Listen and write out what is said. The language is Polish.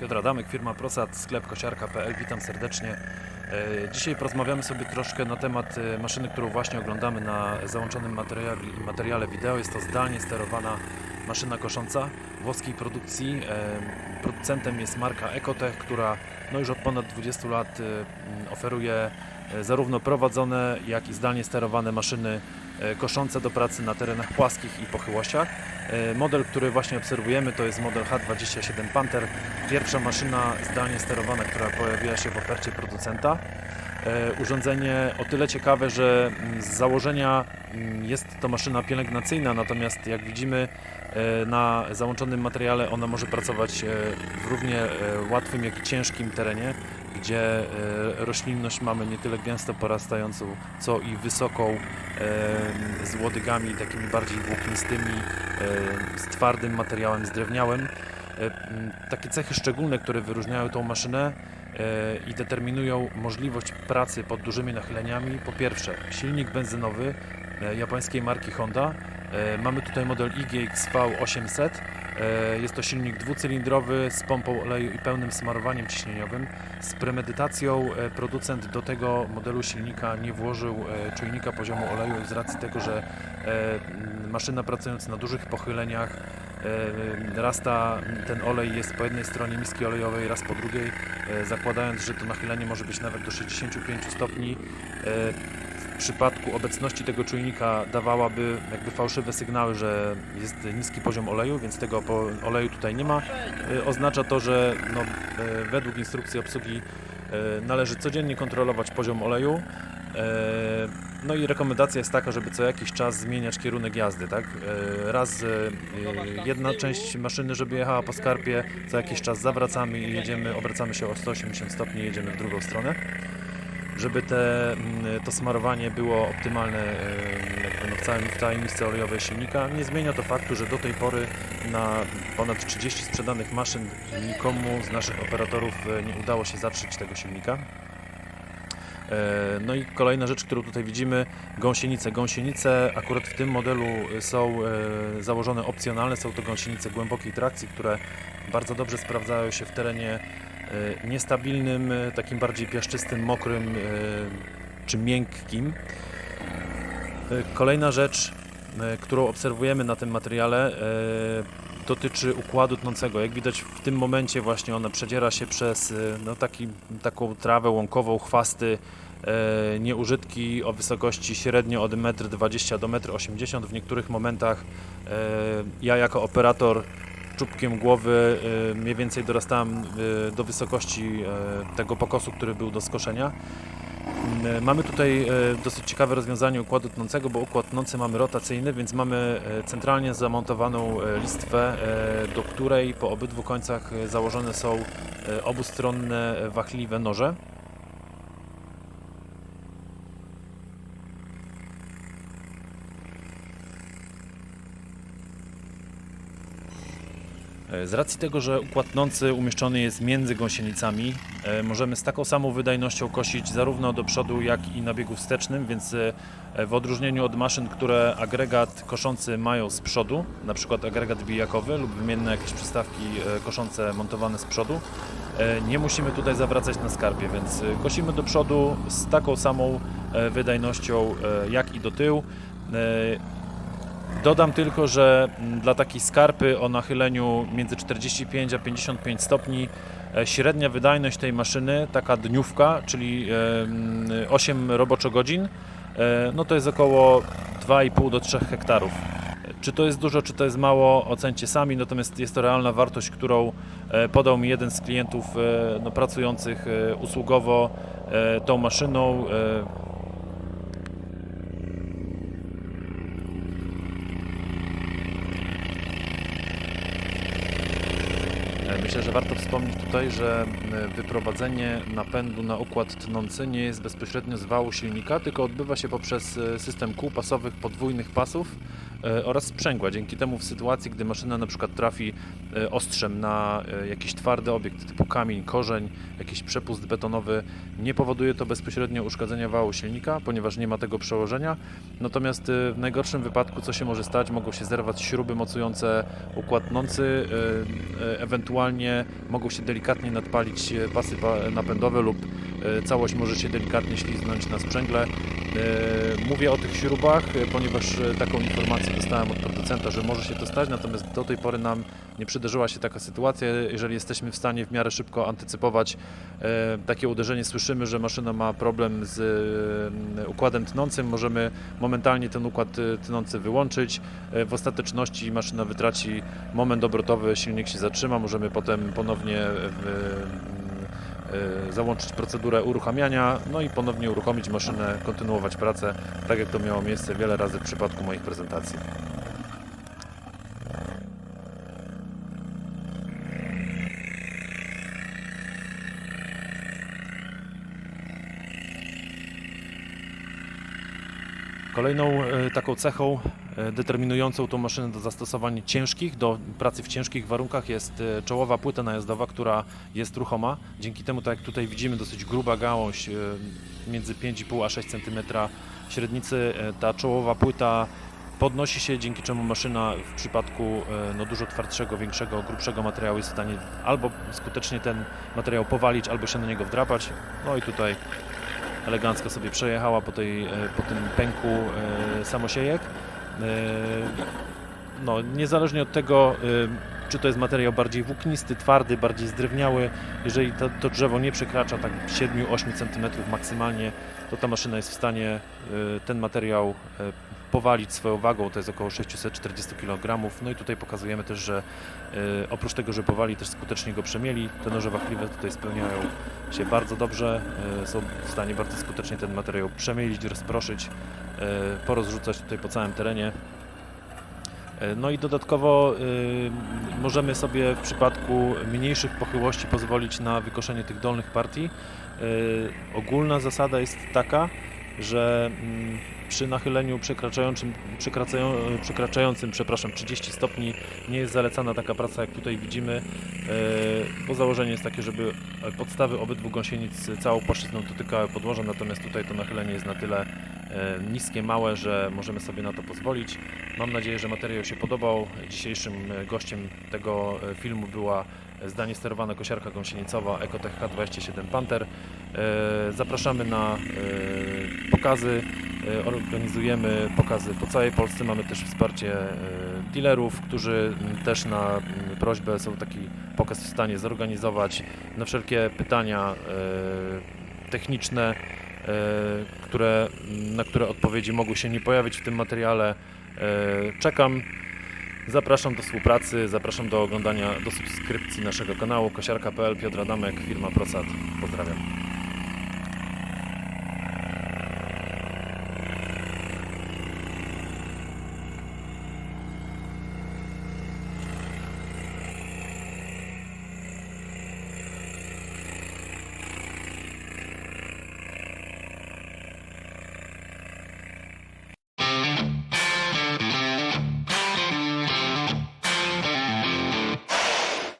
Piotr Adamek, firma Prosat, sklep kosiarka.pl. Witam serdecznie. E, Dzisiaj porozmawiamy sobie troszkę na temat e, maszyny, którą właśnie oglądamy na załączonym materiale, wideo. Jest to zdalnie sterowana maszyna kosząca włoskiej produkcji. E, Producentem jest marka Ecotech, która no już od ponad 20 lat oferuje zarówno prowadzone, jak i zdalnie sterowane maszyny koszące do pracy na terenach płaskich i pochyłościach. E, Model, który właśnie obserwujemy, to jest model H27 Panther. Pierwsza maszyna zdalnie sterowana, która pojawiła się w ofercie producenta. E, Urządzenie o tyle ciekawe, że mm, z założenia mm, jest to maszyna pielęgnacyjna, natomiast jak widzimy na załączonym materiale ona może pracować e, w równie e, łatwym, jak i ciężkim terenie, gdzie e, roślinność mamy nie tyle gęsto porastającą, co i wysoką e, z łodygami takimi bardziej włóknistymi, e, z twardym materiałem, z drewniałym. E, m, Takie cechy szczególne, które wyróżniają tą maszynę e, i determinują możliwość pracy pod dużymi nachyleniami. Po pierwsze, silnik benzynowy e, japońskiej marki Honda. E, Mamy tutaj model IGXV 800. E, Jest to silnik dwucylindrowy z pompą oleju i pełnym smarowaniem ciśnieniowym. Z premedytacją e, producent do tego modelu silnika nie włożył czujnika poziomu oleju z racji tego, że maszyna pracując na dużych pochyleniach raz ta, ten olej jest po jednej stronie miski olejowej, raz po drugiej, zakładając, że to nachylenie może być nawet do 65 stopni. W przypadku obecności tego czujnika dawałaby jakby fałszywe sygnały, że jest niski poziom oleju, więc tego oleju tutaj nie ma. E, Oznacza to, że no, e, według instrukcji obsługi e, należy codziennie kontrolować poziom oleju. No i rekomendacja jest taka, żeby co jakiś czas zmieniać kierunek jazdy, tak? Raz jedna część maszyny, żeby jechała po skarpie, co jakiś czas zawracamy i jedziemy, obracamy się o 180 stopni i jedziemy w drugą stronę. Żeby te, mm, to smarowanie było optymalne no w, całym, w misce olejowej silnika, nie zmienia to faktu, że do tej pory na ponad 30 sprzedanych maszyn nikomu z naszych operatorów e, nie udało się zatrzeć tego silnika. E, No i kolejna rzecz, którą tutaj widzimy, gąsienice. Gąsienice akurat w tym modelu są e, założone opcjonalne, są to gąsienice głębokiej trakcji, które bardzo dobrze sprawdzają się w terenie niestabilnym, e, takim bardziej piaszczystym, mokrym e, czy miękkim. E, Kolejna rzecz, e, którą obserwujemy na tym materiale, e, dotyczy układu tnącego. Jak widać w tym momencie właśnie ona przedziera się przez e, no, taki, taką trawę łąkową, chwasty, e, nieużytki o wysokości średnio od 1,20 m do 1,80 m. W niektórych momentach e, ja jako operator czubkiem głowy e, mniej więcej dorastałem e, do wysokości e, tego pokosu, który był do skoszenia. Mamy tutaj dosyć ciekawe rozwiązanie układu tnącego, bo układ tnący mamy rotacyjny, więc mamy centralnie zamontowaną listwę, do której po obydwu końcach założone są obustronne wachliwe noże. Z racji tego, że układ tnący umieszczony jest między gąsienicami, e, możemy z taką samą wydajnością kosić zarówno do przodu, jak i na biegu wstecznym, więc e, w odróżnieniu od maszyn, które agregat koszący mają z przodu, na przykład agregat bijakowy lub wymienne jakieś przystawki e, koszące montowane z przodu, e, nie musimy tutaj zawracać na skarpie, więc e, kosimy do przodu z taką samą e, wydajnością e, jak i do tyłu. Dodam tylko, że mm, dla takiej skarpy o nachyleniu między 45 a 55 stopni e, średnia wydajność tej maszyny, taka dniówka, czyli e, mm, 8 roboczogodzin, e, no to jest około 2,5 do 3 hektarów. Czy to jest dużo, czy to jest mało, ocencie sami, natomiast jest to realna wartość, którą e, podał mi jeden z klientów no, pracujących usługowo tą maszyną. Myślę, że warto wspomnieć tutaj, że e, wyprowadzenie napędu na układ tnący nie jest bezpośrednio z wału silnika, tylko odbywa się poprzez e, system kół pasowych podwójnych pasów, e, oraz sprzęgła. Dzięki temu w sytuacji, gdy maszyna na przykład trafi e, ostrzem na e, jakiś twardy obiekt typu kamień, korzeń, jakiś przepust betonowy, nie powoduje to bezpośrednio uszkodzenia wału silnika, ponieważ nie ma tego przełożenia. Natomiast e, w najgorszym wypadku, co się może stać, mogą się zerwać śruby mocujące układ nący, e, e, ewentualnie mogą się delikatnie nadpalić e, pasy pa- napędowe lub e, całość może się delikatnie śliznąć na sprzęgle. E, Mówię o tych śrubach, e, ponieważ e, taką informację dostałem od producenta, że może się to stać, natomiast do tej pory nam nie przydarzyła się taka sytuacja. Jeżeli jesteśmy w stanie w miarę szybko antycypować e, takie uderzenie, słyszymy, że maszyna ma problem z e, układem tnącym, możemy momentalnie ten układ e, tnący wyłączyć. E, W ostateczności maszyna wytraci moment obrotowy, silnik się zatrzyma, możemy potem ponownie e, załączyć procedurę uruchamiania, no i ponownie uruchomić maszynę, kontynuować pracę, tak jak to miało miejsce wiele razy w przypadku moich prezentacji. Kolejną e, taką cechą determinującą tą maszynę do zastosowań ciężkich, do pracy w ciężkich warunkach jest e, czołowa płyta najazdowa, która jest ruchoma. Dzięki temu, tak jak tutaj widzimy, dosyć gruba gałąź e, między 5,5 a 6 cm średnicy. E, Ta czołowa płyta podnosi się, dzięki czemu maszyna w przypadku e, no, dużo twardszego, większego, grubszego materiału jest w stanie albo skutecznie ten materiał powalić, albo się na niego wdrapać. No i tutaj elegancko sobie przejechała po, tej, e, po tym pęku e, samosiejek. E, No, niezależnie od tego, e, czy to jest materiał bardziej włóknisty, twardy, bardziej zdrewniały, jeżeli to, to drzewo nie przekracza tak 7-8 cm maksymalnie, to ta maszyna jest w stanie e, ten materiał powalić swoją wagą, to jest około 640 kg. No i tutaj pokazujemy też, że oprócz tego, że powali, też skutecznie go przemieli. Te noże wachliwe tutaj spełniają się bardzo dobrze, są w stanie bardzo skutecznie ten materiał przemielić, rozproszyć, porozrzucać tutaj po całym terenie. E, No i dodatkowo y, możemy sobie w przypadku mniejszych pochyłości pozwolić na wykoszenie tych dolnych partii. Ogólna zasada jest taka, że mm, przy nachyleniu przekraczającym, przekraczają, przekraczającym przepraszam, 30 stopni nie jest zalecana taka praca jak tutaj widzimy, bo założenie jest takie, żeby podstawy obydwu gąsienic całą płaszczyzną dotykały podłoża, natomiast tutaj to nachylenie jest na tyle e, niskie, małe, że możemy sobie na to pozwolić. Mam nadzieję, że materiał się podobał. Dzisiejszym e, gościem tego e, filmu była e, zdanie sterowana kosiarka gąsienicowa Ecotech H27 Panther. E, Zapraszamy na e, pokazy. E, Organizujemy pokazy po całej Polsce. Mamy też wsparcie e, dealerów, którzy też na prośbę są taki pokaz w stanie zorganizować. Na wszelkie pytania e, techniczne, e, które, na które odpowiedzi mogły się nie pojawić w tym materiale. E, Czekam. Zapraszam do współpracy, zapraszam do oglądania, do subskrypcji naszego kanału kosiarka.pl, Piotr Adamek, firma Prosad. Pozdrawiam.